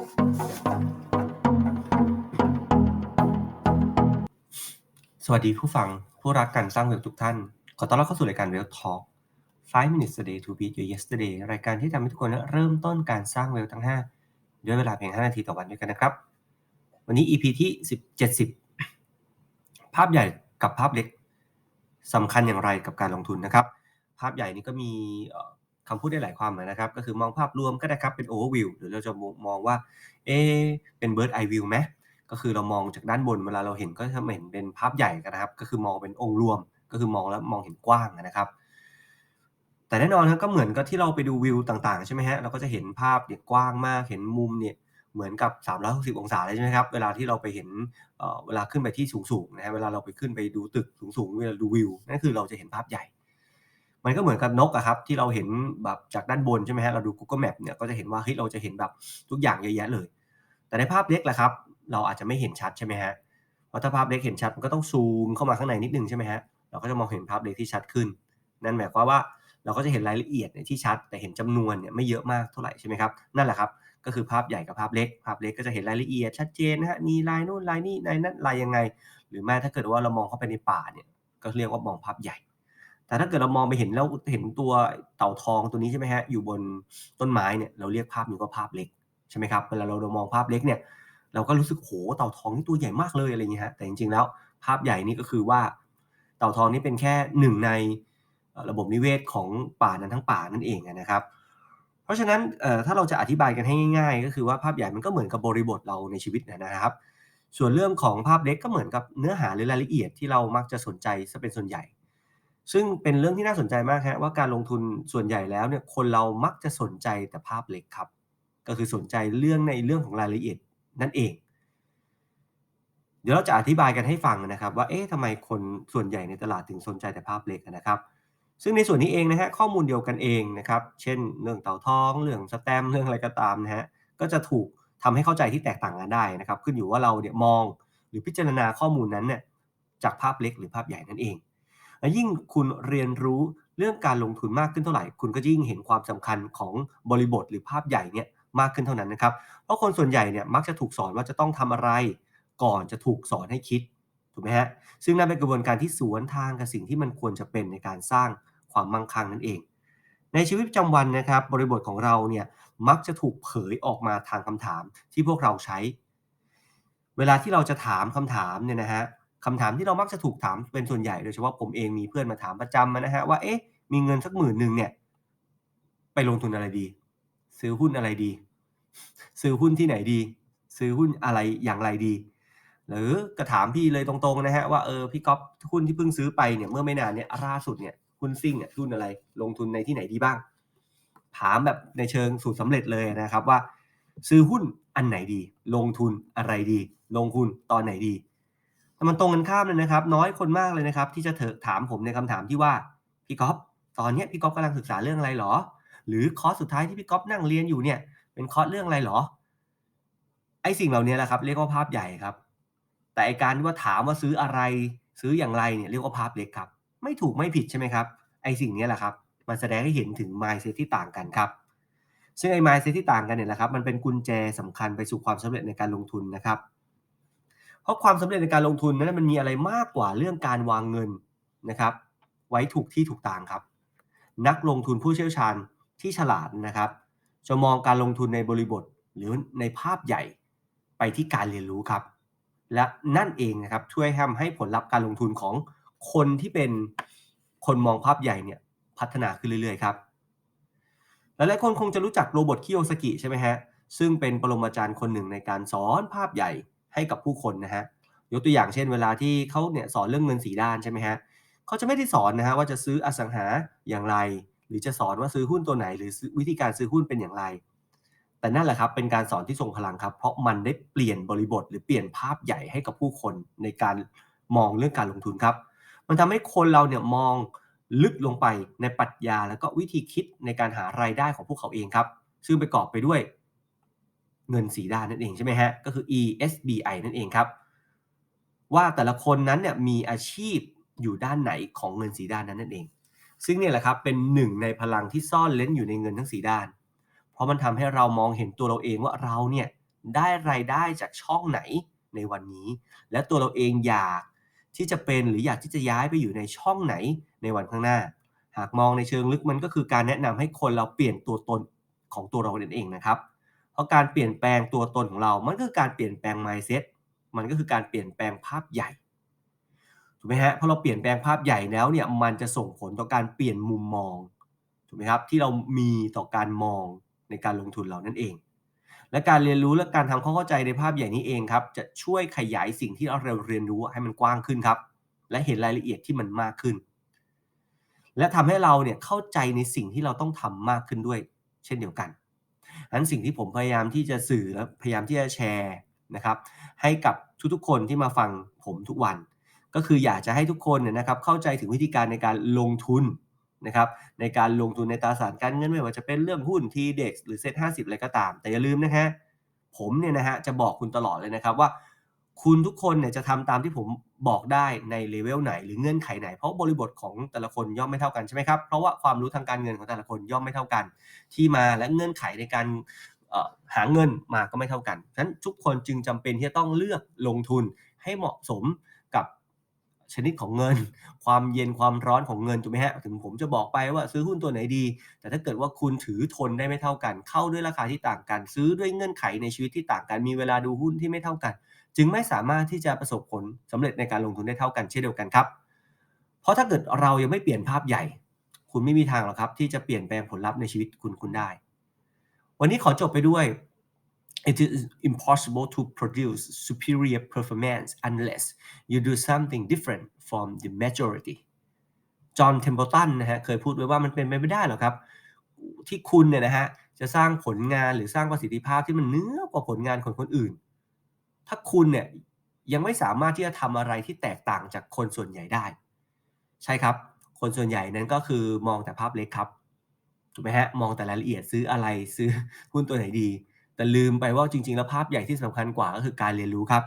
สวัสดีผู้ฟังผู้รักการสร้างเวลทุกท่าน ขอต้อนรับเข้าสู่รายการ w e l l Talk 5 minutes a day to beat your yesterday รายการที่ทำให้ทุกคนเริ่มต้นการสร้างเวลทั้ง 5 ด้วยเวลาเพียง 5 นาทีต่อวันด้วยกันนะครับ วันนี้ EP ที่10 70 ภาพใหญ่กับภาพเล็กสำคัญอย่างไรกับการลงทุนนะครับ ภาพใหญ่นี้ก็มี คำพูดได้หลายความนะครับ ก็คือมองภาพรวมก็ได้ครับเป็น overview หรือเราจะมองว่าเอเป็น bird eye view ไหมก็คือเรามองจากด้านบนเวลาเราเห็นก็จะเห็นเป็นภาพใหญ่กันนะครับ ก็คือมองเป็นองค์รวม ก็คือมองแล้วมองเห็นกว้างนะครับ แต่แน่นอนครับก็เหมือนกับที่เราไปดูวิวต่างๆใช่ไหมฮะเราก็จะเห็นภาพเนี่ยกว้างมากเห็นมุมเนี่ยเหมือนกับ 360 องศาเลยใช่ไหมครับ เวลาที่เราไปเห็นเอ่อเวลาขึ้นไปที่สูงๆนะฮะเวลาเราไปขึ้นไปดูตึกสูงๆเวลาดูวิวนั่นคือเราจะเห็นภาพใหญ่ มันก็เหมือนกับนกอะครับที่เราเห็นแบบจากด้านบนใช่ไหมฮะเราดู Google Map เนี่ยก็จะเห็นว่าเฮ้ยเราจะเห็นแบบทุกอย่างเยอะแยะเลย แต่ในภาพเล็กละครับ เราอาจจะไม่เห็นชัดใช่ไหมฮะเพราะถ้าภาพเล็กเห็นชัดมันก็ต้องซูมเข้ามาข้างในนิดนึงใช่ไหมฮะเราก็จะมองเห็นภาพเล็กที่ชัดขึ้น นั่นหมายความว่าเราก็จะเห็นรายละเอียดที่ชัด แต่เห็นจำนวนเนี่ยไม่เยอะมากเท่าไหร่ใช่ไหมครับนั่นแหละครับก็คือภาพใหญ่กับภาพเล็ก ภาพเล็กก็จะเห็นรายละเอียดชัดเจนนะฮะมีลายนู่นลายนี่ลายนั่นลายยังไง หรือแม้ถ้าเกิดว่าเรามองเข้าไปในป่าเนี่ยก็เรียกว่ามองภาพใหญ่ แต่ถ้าเกิดเรามองไปเห็นแล้วเห็นตัวเต่าทองตัวนี้ใช่ไหมฮะอยู่บนต้นไม้เนี่ยเราเรียกภาพนี้ว่าภาพเล็กใช่ไหมครับเวลาเรามองภาพเล็กเนี่ย เราก็รู้สึกโหเต่าทองนี่ตัวใหญ่มากเลยอะไรเงี้ยฮะแต่จริงๆแล้วภาพใหญ่นี่ก็คือว่า เต่าทองนี่เป็นแค่หนึ่งในระบบนิเวศของป่านั้นทั้งป่านั่นเองนะครับ เพราะฉะนั้นเอ่อถ้าเราจะอธิบายกันให้ง่าย ๆ ก็คือว่าภาพใหญ่มันก็เหมือนกับบริบทเราในชีวิตนะครับ ส่วนเรื่องของภาพเล็กก็เหมือนกับเนื้อหาหรือรายละเอียดที่เรามักจะสนใจซะเป็นส่วนใหญ่ ซึ่งเป็นเรื่องที่น่าสนใจมากฮะว่าการลงทุนส่วนใหญ่แล้วเนี่ยคนเรามักจะสนใจแต่ภาพเล็กครับ ก็คือสนใจเรื่องในเรื่องของรายละเอียดนั่นเอง เดี๋ยวเราจะอธิบายกันให้ฟังนะครับว่าเอ๊ะทำไมคนส่วนใหญ่ในตลาดถึงสนใจแต่ภาพเล็กนะครับ ซึ่งในส่วนนี้เองนะฮะข้อมูลเดียวกันเองนะครับเช่น เรื่องเต่าทองเรื่องสแตมเรื่องอะไรก็ตามนะฮะก็จะถูกทำให้เข้าใจที่แตกต่างกันได้นะครับ ขึ้นอยู่ว่าเราเนี่ยมองหรือพิจารณาข้อมูลนั้นเนี่ยจากภาพเล็กหรือภาพใหญ่นั่นเอง และยิ่งคุณเรียนรู้เรื่องการลงทุนมากขึ้นเท่าไหร่ คุณก็ยิ่งเห็นความสำคัญของบริบทหรือภาพใหญ่เนี่ยมากขึ้นเท่านั้นนะครับ เพราะคนส่วนใหญ่เนี่ยมักจะถูกสอนว่าจะต้องทำอะไร ก่อนจะถูกสอนให้คิดถูกไหมฮะซึ่งนั่นเป็นกระบวนการที่สวนทางกับสิ่งที่มันควรจะเป็นในการสร้างความมั่งคั่งนั่นเอง ในชีวิตประจำวันนะครับ บริบทของเราเนี่ยมักจะถูกเผยออกมาทางคำถามที่พวกเราใช้ เวลาที่เราจะถามคำถามเนี่ยนะฮะ คำถามที่เรามักจะถูกถามเป็นส่วนใหญ่โดยเฉพาะผมเองมีเพื่อนมาถามประจำนะฮะว่าเอ๊ะมีเงินสักหมื่นหนึ่งเนี่ย ไปลงทุนอะไรดี ซื้อหุ้นอะไรดี ซื้อหุ้นที่ไหนดี ซื้อหุ้นอะไรอย่างไรดี หรือกระถามพี่เลยตรงๆนะฮะว่าเออพี่ก๊อฟหุ้นที่เพิ่งซื้อไปเนี่ยเมื่อไม่นานเนี่ยล่าสุดเนี่ยหุ้นซิ่งเนี่ยหุ้นอะไร ลงทุนในที่ไหนดีบ้าง ถามแบบในเชิงสูตรสำเร็จเลยนะครับว่า ซื้อหุ้นอันไหนดี ลงทุนอะไรดี ลงทุนตอนไหนดี มันตรงกันข้ามเลยนะครับ น้อยคนมากเลยนะครับ ที่จะเถอะถามผมในคำถามที่ว่าพี่ก๊อฟตอนนี้พี่ก๊อฟกำลังศึกษาเรื่องอะไรหรอ หรือคอร์สสุดท้ายที่พี่ก๊อฟนั่งเรียนอยู่เนี่ย เป็นคอร์สเรื่องอะไรหรอ ไอ้สิ่งเหล่านี้แหละครับ เรียกว่าภาพใหญ่ครับ แต่ไอการที่ว่าถามว่าซื้ออะไร ซื้ออย่างไรเนี่ยเรียกว่าภาพเล็กครับ ไม่ถูกไม่ผิดใช่ไหมครับ ไอสิ่งนี้แหละครับ มันแสดงให้เห็นถึง mindset ที่ต่างกันครับ ซึ่งไอ้ mindset ที่ต่างกันเนี่ยแหละครับ มันเป็นกุญแจสำคัญไปสู่ความสำเร็จในการลงทุนนะครับ เพราะความสำเร็จในการลงทุนนั้นมันมีอะไรมากกว่าเรื่องการวางเงินนะครับ ไว้ถูกที่ถูกทางครับ นักลงทุนผู้เชี่ยวชาญที่ฉลาดนะครับ จะมองการลงทุนในบริบทหรือในภาพใหญ่ไปที่การเรียนรู้ครับ และนั่นเองนะครับช่วยทำให้ผลลัพธ์การลงทุนของคนที่เป็นคนมองภาพใหญ่เนี่ยพัฒนาขึ้นเรื่อยๆครับหลายๆคนคงจะรู้จักโรบอทคิโอสกิใช่ไหมฮะซึ่งเป็นปรมาจารย์คนหนึ่งในการสอนภาพใหญ่ ให้กับผู้คนนะฮะยกตัวอย่างเช่นเวลาที่เขาเนี่ยสอนเรื่องเงินสีด้านใช่ไหมฮะเขาจะไม่ได้สอนนะฮะว่าจะซื้ออสังหาอย่างไร หรือจะสอนว่าซื้อหุ้นตัวไหน หรือวิธีการซื้อหุ้นเป็นอย่างไร แต่นั่นแหละครับเป็นการสอนที่ทรงพลังครับ เพราะมันได้เปลี่ยนบริบท หรือเปลี่ยนภาพใหญ่ให้กับผู้คนในการมองเรื่องการลงทุนครับ มันทำให้คนเราเนี่ยมองลึกลงไปในปรัชญา แล้วก็วิธีคิดในการหารายได้ของพวกเขาเองครับ ซึ่งประกอบไปด้วย เงินสีด้านนั่นเองใช่ไหมฮะ ก็คือ ESBI นั่นเองครับ ว่าแต่ละคนนั้นเนี่ยมีอาชีพอยู่ด้านไหนของเงินสีด้านนั้นนั่นเอง ซึ่งเนี่ยแหละครับเป็นหนึ่งในพลังที่ซ่อนเล้นอยู่ในเงินทั้งสีด้าน เพราะมันทำให้เรามองเห็นตัวเราเองว่าเราเนี่ยได้รายได้จากช่องไหนในวันนี้ และตัวเราเองอยากที่จะเป็นหรืออยากที่จะย้ายไปอยู่ในช่องไหนในวันข้างหน้า หากมองในเชิงลึกมันก็คือการแนะนำให้คนเราเปลี่ยนตัวตนของตัวเราเองนะครับ ราะการเปลี่ยนแปลงตัวตนของเรา มันก็คือการเปลี่ยนแปลง mindset มันก็คือการเปลี่ยนแปลงภาพใหญ่ ถูกไหมฮะพอเราเปลี่ยนแปลงภาพใหญ่แล้วเนี่ย มันจะส่งผลต่อการเปลี่ยนมุมมอง ถูกไหมครับ ที่เรามีต่อการมองในการลงทุนเรานั่นเอง และการเรียนรู้และการทำความเข้าใจในภาพใหญ่นี้เองครับ จะช่วยขยายสิ่งที่เราเรียนรู้ให้มันกว้างขึ้นครับ และเห็นรายละเอียดที่มันมากขึ้น และทำให้เราเนี่ยเข้าใจในสิ่งที่เราต้องทำมากขึ้นด้วย เช่นเดียวกัน นั้นสิ่งที่ผมพยายามที่จะสื่อและพยายามที่จะแชร์นะครับ ให้กับทุกๆคนที่มาฟังผมทุกวัน ก็คืออยากจะให้ทุกคนเนี่ยนะครับ เข้าใจถึงวิธีการในการลงทุนนะครับ ในการลงทุนในตราสารการเงินไม่ว่าจะเป็นเรื่องหุ้นทีเด็กหรือเซ็ตห้าสิบอะไรก็ตาม แต่อย่าลืมนะฮะผมเนี่ยนะฮะจะบอกคุณตลอดเลยนะครับว่า คุณทุกคนเนี่ยจะทำตามที่ผม บอกได้ในเลเวลไหนหรือเงื่อนไขไหน เพราะบริบทของแต่ละคนย่อมไม่เท่ากันใช่ไหมครับ เพราะว่าความรู้ทางการเงินของแต่ละคนย่อมไม่เท่ากัน ที่มาและเงื่อนไขในการหาเงินมาก็ไม่เท่ากันฉะนั้นทุกคนจึงจำเป็นที่จะต้องเลือกลงทุนให้เหมาะสมกับชนิดของเงิน ความเย็นความร้อนของเงินถูกไหมฮะถึงผมจะบอกไปว่าซื้อหุ้นตัวไหนดี แต่ถ้าเกิดว่าคุณถือทนได้ไม่เท่ากัน เข้าด้วยราคาที่ต่างกัน ซื้อด้วยเงื่อนไขในชีวิตที่ต่างกัน มีเวลาดูหุ้นที่ไม่เท่ากัน จึงไม่สามารถที่จะประสบผลสำเร็จในการลงทุนได้เท่ากันเช่นเดียวกันครับ เพราะถ้าเกิดเรายังไม่เปลี่ยนภาพใหญ่ คุณไม่มีทางหรอกครับที่จะเปลี่ยนแปลงผลลัพธ์ในชีวิตคุณคุณได้ วันนี้ขอจบไปด้วย it is impossible to produce superior performance unless you do something different from the majority จอห์นเทมเ l ลตันนะฮะเคยพูดไว้ว่ามันเป็นไปไม่ได้หรอกครับ ที่คุณเนี่ยนะฮะจะสร้างผลงานหรือสร้างประสิทธิภาพที่มันเนื้อกว่าผลงานของคนอื่น ถ้าคุณเนี่ยยังไม่สามารถที่จะทำอะไรที่แตกต่างจากคนส่วนใหญ่ได้ ใช่ครับ คนส่วนใหญ่นั้นก็คือมองแต่ภาพเล็กครับถูกไหมฮะมองแต่รายละเอียดซื้ออะไรซื้อหุ้นตัวไหนดี แต่ลืมไปว่าจริง ๆ แล้วภาพใหญ่ที่สำคัญกว่าก็คือการเรียนรู้ครับ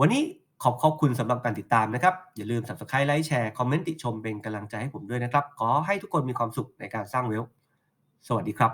วันนี้ขอบขอบคุณสำหรับการติดตามนะครับ อย่าลืม subscribe ไลค์แชร์คอมเมนต์ติชมเป็นกำลังใจให้ผมด้วยนะครับ ขอให้ทุกคนมีความสุขในการสร้างเวล สวัสดีครับ